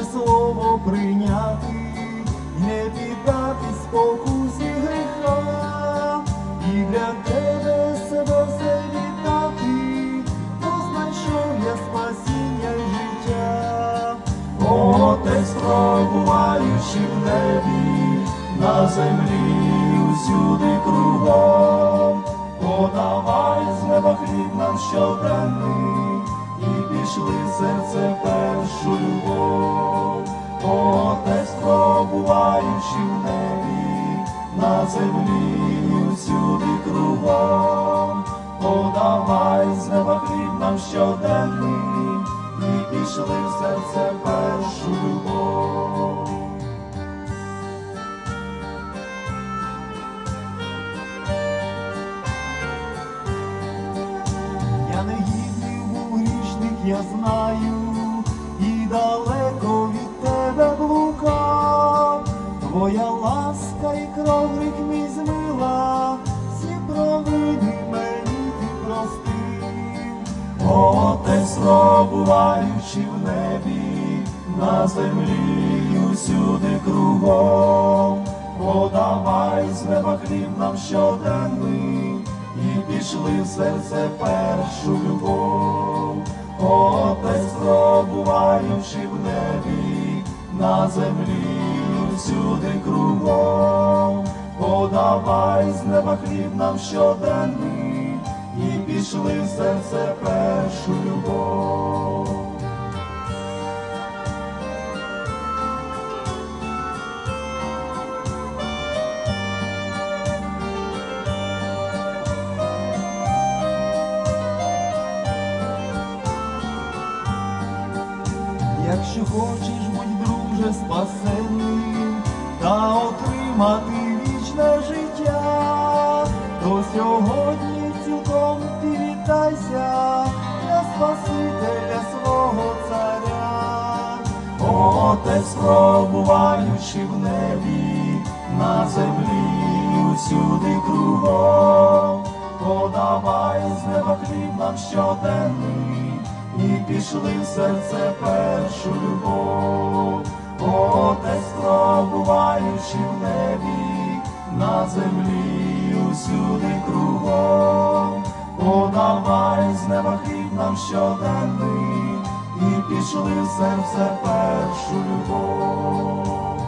Боже слово прийняти, не піддатись спокусі гріха, і для тебе себе все віддати, то знайшов я спасіння й життя. Отець, пробуваючи в небі, на землі усюди кругом, подавай з неба хліб нам щоденний, і пішли серце першу пробуваючи в небі, на землі усюди кругом, подавай з неба хліб нам щоденний, і пішли в серце першу любов. Я не гідний був грішник, я знаю, кров мій змила, всі провини мені ти простив. Отець, пробуваючи в небі, на землі усюди кругом, подавай з неба хліб нам щоденний, і пішли в серце першу любов. Отець, пробуваючи в небі, на землі усюди кругом, хліб нам щоденний, і пішли в серце першу любов. Якщо хочеш, будь друже, спасенним та отримати сьогодні цілком ти віддайся для Спасителя свого царя. Отець, пробуваючи в небі, на землі усюди кругом, подавай з неба хліб нам щоденний, і пішли в серце першу любов. Отець, пробуваючи в небі, на землі усюди кругом, подавай з неба хліб нам щоденний, і пішли в серце першу любов.